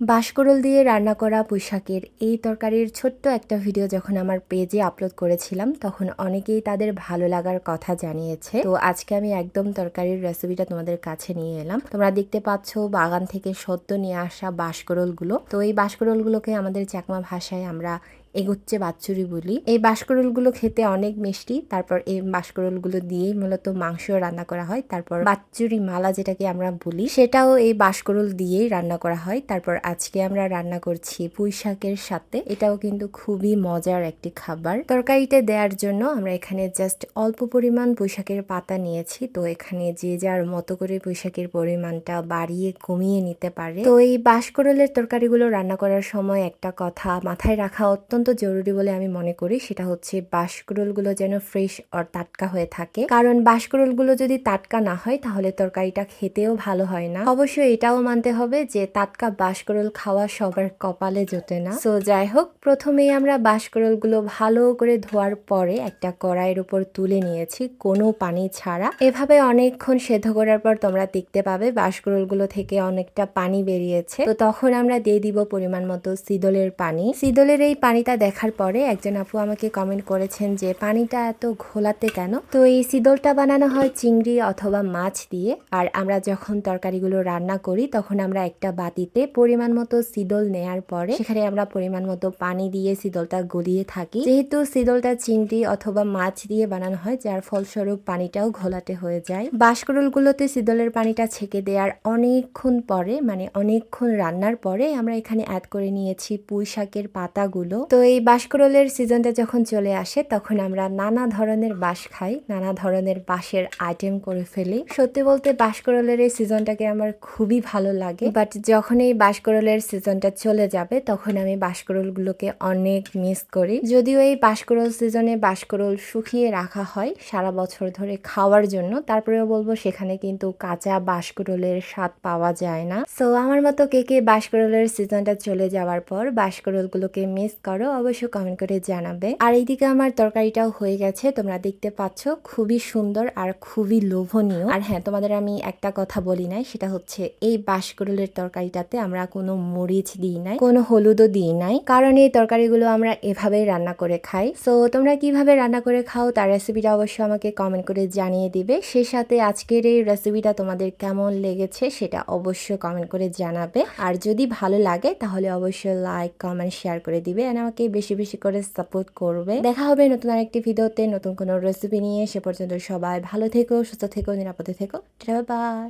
বাঁশকরল দিয়ে রান্না করা পুঁইশাকের এই তরকারির ছোট্ট একটা ভিডিও যখন আমার পেজে আপলোড করেছিলাম, তখন অনেকেই তাদের ভালো লাগার কথা জানিয়েছে। তো আজকে আমি একদম তরকারির রেসিপিটা তোমাদের কাছে নিয়ে এলাম। তোমরা দেখতে পাচ্ছ বাগান থেকে সদ্য নিয়ে আসা বাঁশকরলগুলো তো এই বাঁশকরলগুলোকে আমাদের চাকমা ভাষায় আমরা এগুচ্ছে বাচ্চুরি বলি। এই বাঁশকরলগুলো খেতে অনেক মিষ্টি। তারপর এই বাঁশকরলগুলো দিয়েই মূলত মাংস রান্না করা হয়। তারপর বাচ্চুরি মালা যেটাকে আমরা বলি, সেটাও এই বাঁশকরল দিয়েই রান্না করা হয়। তারপর আজকে আমরা রান্না করছি পুঁই শাকের সাথে। এটাও কিন্তু খুবই মজার একটি খাবার। তরকারিতে দেওয়ার জন্য আমরা এখানে জাস্ট অল্প পরিমাণ পুঁইশাকের পাতা নিয়েছি। তো এখানে যে যার মতো করে পুঁইশাকের পরিমাণটা বাড়িয়ে কমিয়ে নিতে পারে। তো এই বাঁশকরলের তরকারিগুলো রান্না করার সময় একটা কথা মাথায় রাখা অত্যন্ত জরুরি বলে আমি মনে করি। সেটা হচ্ছে বাঁশকরলগুলো যেন ফ্রেশ অর টাটকা হয়ে থাকে। কারণ বাঁশকরলগুলো যদি টাটকা না হয়, তাহলে তরকারিটা খেতেও ভালো হয় না। অবশ্যই এটাও মানতে হবে যে, টাটকা বাঁশকরল খাওয়া সবার কপালে জোটে না। সো যাই হোক, প্রথমেই আমরা বাঁশকরলগুলো ভালো করে ধোয়ার পরে একটা কড়াইয়ের উপর তুলে নিয়েছি কোনো পানি ছাড়া। এভাবে অনেকক্ষণ সেদ্ধ করার পর তোমরা দেখতে পাবে বাঁশকরলগুলো থেকে অনেকটা পানি বেরিয়েছে। তো তখন আমরা দিয়ে দিব পরিমাণ মতো সিদলের পানি। সিদলের এই পানিটা দেখার পরে একজন আপু আমাকে কমেন্ট করেছেন যে, পানিটা এত ঘোলাতে কেন? তো এই সিদলটা বানানো হয় চিংড়ি অথবা মাছ দিয়ে। আর আমরা যখন তরকারিগুলো রান্না করি, তখন আমরা একটা বাতিতে পরিমাণ মতো সিদল নেয়ার পরে সেখানে আমরা পরিমাণ মতো পানি দিয়ে সিদলটা গলিয়ে থাকি। যেহেতু সিদলটা চিংড়ি অথবা মাছ দিয়ে বানানো হয়, যার ফলস্বরূপ পানিটাও ঘোলাটে হয়ে যায়। বাঁশকরলগুলোতে সিদলের পানিটা ছেঁকে দেওয়ার অনেকক্ষণ পরে মানে অনেকক্ষণ রান্নার পরে আমরা এখানে অ্যাড করে নিয়েছি পুঁই শাকের পাতাগুলো। তো এই বাঁশকরলের সিজনটা যখন চলে আসে, তখন আমরা নানা ধরনের বাঁশ খাই, নানা ধরনের বাঁশের আইটেম করে ফেলি। সত্যি বলতে বাঁশকরলের এই সিজনটাকে আমার খুবই ভালো লাগে। বাট যখন এই বাঁশকরলের সিজনটা চলে যাবে, তখন আমি বাঁশকরলগুলোকে অনেক মিস করি। যদিও এই বাঁশকরল সিজনে বাঁশকরল শুকিয়ে রাখা হয় সারা বছর ধরে খাওয়ার জন্য, তারপরেও বলব সেখানে কিন্তু কাঁচা বাঁশকরলের স্বাদ পাওয়া যায় না। সো আমার মতো কে কে বাঁশকরলের সিজনটা চলে যাওয়ার পর বাঁশকরলগুলোকে মিস করো অবশ্যই কমেন্ট করে জানাবে। আর এইদিকে আমার তরকারিটাও হয়ে গেছে, তোমরা দেখতে পাচ্ছ, খুবই সুন্দর আর খুবই লোভনীয়। আর হ্যাঁ তোমাদের আমি একটা কথা বলি নাই, সেটা হচ্ছে এই বাঁশকরলের তরকারিটাতে আমরা কোনো মরিচ দিই নাই, কোনো হলুদও দিই নাই। কারণ এই তরকারিগুলো আমরা এভাবেই রান্না করে খাই। সো তোমরা কীভাবে রান্না করে খাও, তার রেসিপিটা অবশ্যই আমাকে কমেন্ট করে জানিয়ে দিবে। সেই সাথে আজকের এই রেসিপিটা তোমাদের কেমন লেগেছে, সেটা অবশ্যই কমেন্ট করে জানাবে। আর যদি ভালো লাগে, তাহলে অবশ্যই লাইক কমেন্ট শেয়ার করে দিবে। আর আমাকে বেশি বেশি করে সাপোর্ট করবে। দেখা হবে নতুন আরেকটি ভিডিওতে, নতুন কোনো রেসিপি নিয়ে। সে পর্যন্ত সবাই ভালো থেকো, সুস্থ থেকো, নিরাপদে থেকো। বাই